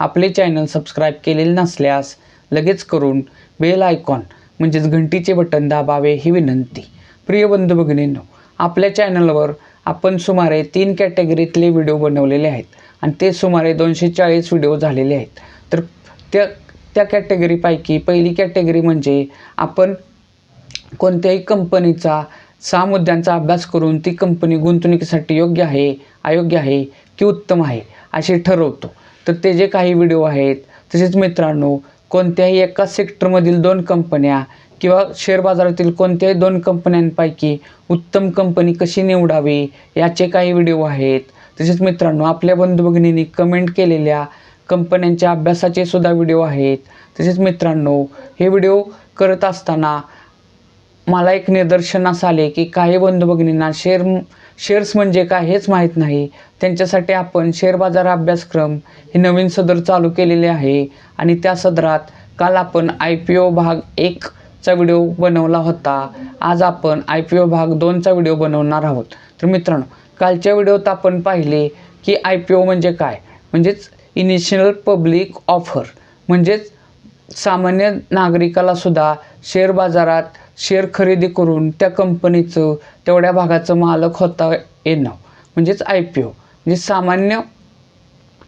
आपले channel subscribe केलेले नसल्यास लगेच करून बेल आयकॉन म्हणजेच घंटीचे बटन दाबावे ही विनंती. प्रिय बंधू भगिनींनो आपल्या चॅनलवर आपण सुमारे तीन कॅटेगरीतले व्हिडिओ बनवलेले आहेत आणि ते सुमारे दोनशे चाळीस व्हिडिओ झालेले आहेत. तर त्या त्या कॅटेगरीपैकी पहिली कॅटेगरी म्हणजे आपण कोणत्याही कंपनीचा सहा मुद्द्यांचा अभ्यास करून ती कंपनी गुंतवणुकीसाठी योग्य आहे अयोग्य आहे की उत्तम आहे असे ठरवतो. तर ते जे काही व्हिडिओ आहेत तसेच मित्रांनो कोणत्याही एका सेक्टरमधील दोन कंपन्या किंवा शेअर बाजारातील कोणत्याही दोन कंपन्यांपैकी उत्तम कंपनी कशी निवडावी याचे काही व्हिडिओ आहेत. तसेच मित्रांनो आपल्या बंधू भगिनींनी कमेंट केलेल्या कंपन्यांच्या अभ्यासाचे सुद्धा व्हिडिओ आहेत. तसेच मित्रांनो हे व्हिडिओ करत असताना मला एक निदर्शनास आले की काही बंधू भगिनींना शेअर शेअर्स म्हणजे काय हेच माहीत नाही. त्यांच्यासाठी आपण शेअर बाजार अभ्यासक्रम हे नवीन सदर चालू केलेले आहे आणि त्या सदरात काल आपण आय पी ओ भाग एकचा व्हिडिओ बनवला होता. आज आपण आय पी ओ भाग दोनचा व्हिडिओ बनवणार आहोत. तर मित्रांनो कालच्या व्हिडिओत आपण पाहिले की आय पी ओ म्हणजे काय? म्हणजेच इनिशियल पब्लिक ऑफर म्हणजेच सामान्य नागरिकाला सुद्धा शेअर बाजारात शेअर खरेदी करून त्या कंपनीचं तेवढ्या भागाचं मालक होता येणं. म्हणजेच आय पी ओ म्हणजे सामान्य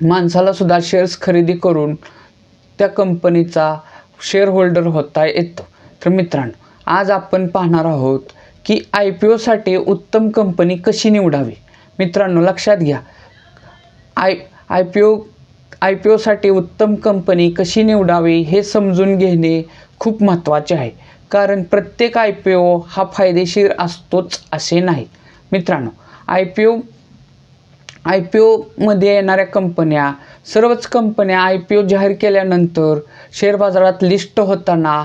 माणसाला सुद्धा शेअर्स खरेदी करून त्या कंपनीचा शेअर होल्डर होता येतो. तर मित्रांनो आज आपण पाहणार आहोत की आय पी ओसाठी उत्तम कंपनी कशी निवडावी? मित्रांनो लक्षात घ्या. I I P O I P ओसाठी उत्तम कंपनी कशी निवडावी हे समजून घेणे खूप महत्त्वाचे आहे. कारण प्रत्येक आय पी ओ हा फायदेशीर असतोच असे नाही. मित्रांनो I P O I P ओमध्ये येणाऱ्या कंपन्या सर्वच कंपन्या आय पी ओ जाहीर केल्यानंतर शेअर बाजारात लिस्ट होताना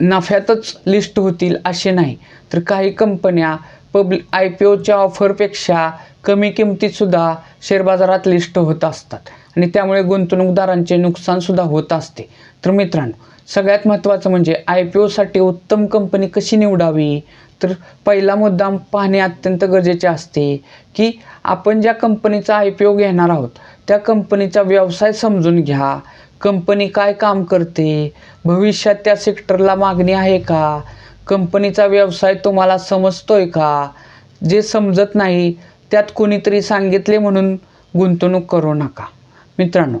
नफ्यातच लिस्ट होतील असे नाही. तर काही कंपन्या पब्लिक आय पी ओच्या ऑफरपेक्षा कमी किमतीतसुद्धा शेअर बाजारात लिस्ट होत असतात. आणि त्यामुळे गुंतवणूकदारांचे नुकसानसुद्धा होत असते. तर मित्रांनो सगळ्यात महत्त्वाचं म्हणजे आय पी ओसाठी उत्तम कंपनी कशी निवडावी? तर पहिला मुद्दा पाहणे अत्यंत गरजेचे असते की आपण ज्या कंपनीचा आय पी ओ घेणार आहोत त्या कंपनीचा व्यवसाय समजून घ्या. कंपनी काय काम करते? भविष्यात त्या सेक्टरला मागणी आहे का? कंपनीचा व्यवसाय तुम्हाला समजतोय का? जे समजत नाही त्यात कोणीतरी सांगितले म्हणून गुंतवणूक करू नका. मित्रांनो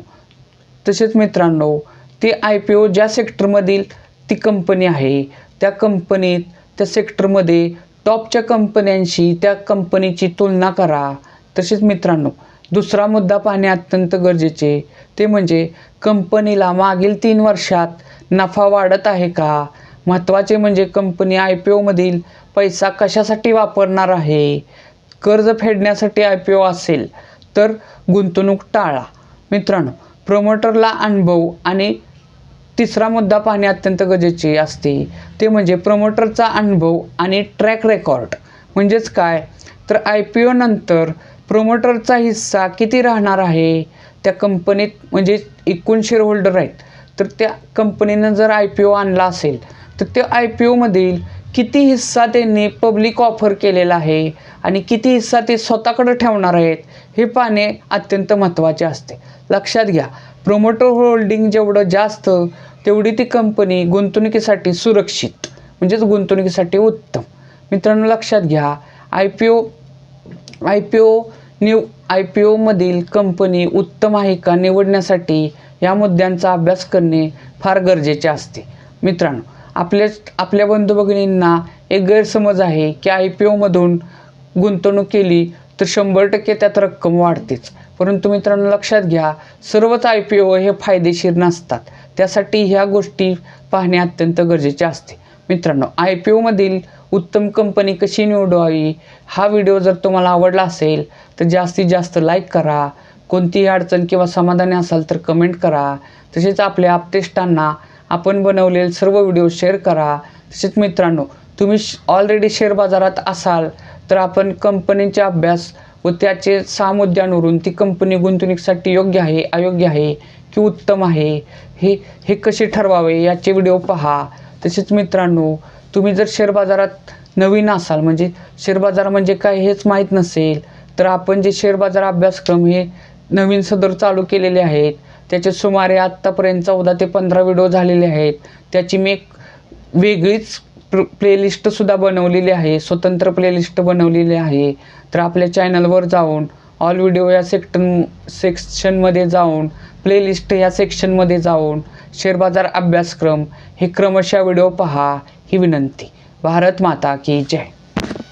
तसेच मित्रांनो ते आय पी ओ ज्या सेक्टरमधील ती कंपनी आहे त्या कंपनीत त्या सेक्टरमध्ये टॉपच्या कंपन्यांशी त्या कंपनीची तुलना करा. तसेच मित्रांनो दुसरा मुद्दा पाहणे अत्यंत गरजेचे ते म्हणजे कंपनीला मागील तीन वर्षात नफा वाढत आहे का? महत्त्वाचे म्हणजे कंपनी आय पी ओमधील पैसा कशासाठी वापरणार आहे? कर्ज फेडण्यासाठी आय पी ओ असेल तर गुंतवणूक टाळा. मित्रांनो प्रमोटरला अनुभव आणि तिसरा मुद्दा पाहणे अत्यंत गरजेचे असते. ते म्हणजे प्रमोटरचा अनुभव आणि ट्रॅक रेकॉर्ड म्हणजेच काय? तर आय पी ओ नंतर प्रमोटरचा हिस्सा किती राहणार आहे? त्या कंपनीत म्हणजे एकूण शेअर होल्डर आहेत. तर त्या कंपनीनं जर आय पी ओ आणला असेल तर त्या आय पी ओमधील किती हिस्सा त्यांनी पब्लिक ऑफर केलेला आहे आणि किती हिस्सा ते स्वतःकडं ठेवणार आहेत हे पाहणे अत्यंत महत्त्वाचे असते. लक्षात घ्या प्रोमोटर होल्डिंग जेवढं जास्त तेवढी ती कंपनी गुंतवणुकीसाठी सुरक्षित म्हणजेच गुंतवणुकीसाठी उत्तम. मित्रांनो लक्षात घ्या I P O I P O निव आय पी ओमधील कंपनी उत्तम आहे का निवडण्यासाठी या मुद्द्यांचा अभ्यास करणे फार गरजेचे असते. मित्रांनो आपल्याच आपल्या बंधू भगिनींना एक गैरसमज आहे की आय पी ओमधून गुंतवणूक केली तर शंभर टक्के त्यात रक्कम वाढतेच. परंतु मित्रांनो लक्षात घ्या सर्वच आय पी ओ हे फायदेशीर नसतात. त्यासाठी ह्या गोष्टी पाहणे अत्यंत गरजेचे असते. मित्रांनो आय पी ओमधील उत्तम कंपनी कशी निवडावी हा व्हिडिओ जर तुम्हाला आवडला असेल तर जास्तीत जास्त लाईक करा. कोणतीही अडचण किंवा समाधानी असाल तर कमेंट करा. तसेच आपल्या आपतेष्टांना आपण बनवलेले सर्व व्हिडिओ शेअर करा. तसेच मित्रांनो तुम्ही ऑलरेडी शेअर बाजारात असाल तर आपण कंपनीचा अभ्यास व त्याचे सहा मुद्द्यांवरून ती कंपनी गुंतवणुकीसाठी योग्य आहे अयोग्य आहे की उत्तम आहे हे हे कसे ठरवावे याचे व्हिडिओ पहा. तसेच मित्रांनो तुम्ही जर शेअर बाजारात नवीन असाल म्हणजे शेअर बाजार म्हणजे काय हेच माहीत नसेल तर आपण जे शेअर बाजार अभ्यासक्रम हे नवीन सदर चालू केलेले आहेत त्याचे सुमारे आत्तापर्यंत चौदा ते पंधरा व्हिडिओ झालेले आहेत. त्याची मी एक वेगळीच प्र प्लेलिस्टसुद्धा बनवलेली आहे. स्वतंत्र प्लेलिस्ट बनवलेली आहे. तर आपल्या चॅनलवर जाऊन ऑल व्हिडिओ या सेक्टन सेक्शनमध्ये जाऊन प्लेलिस्ट या सेक्शनमध्ये जाऊन शेअर बाजार अभ्यासक्रम हे क्रमशः व्हिडिओ पहा ही विनंती. भारत माता की जय.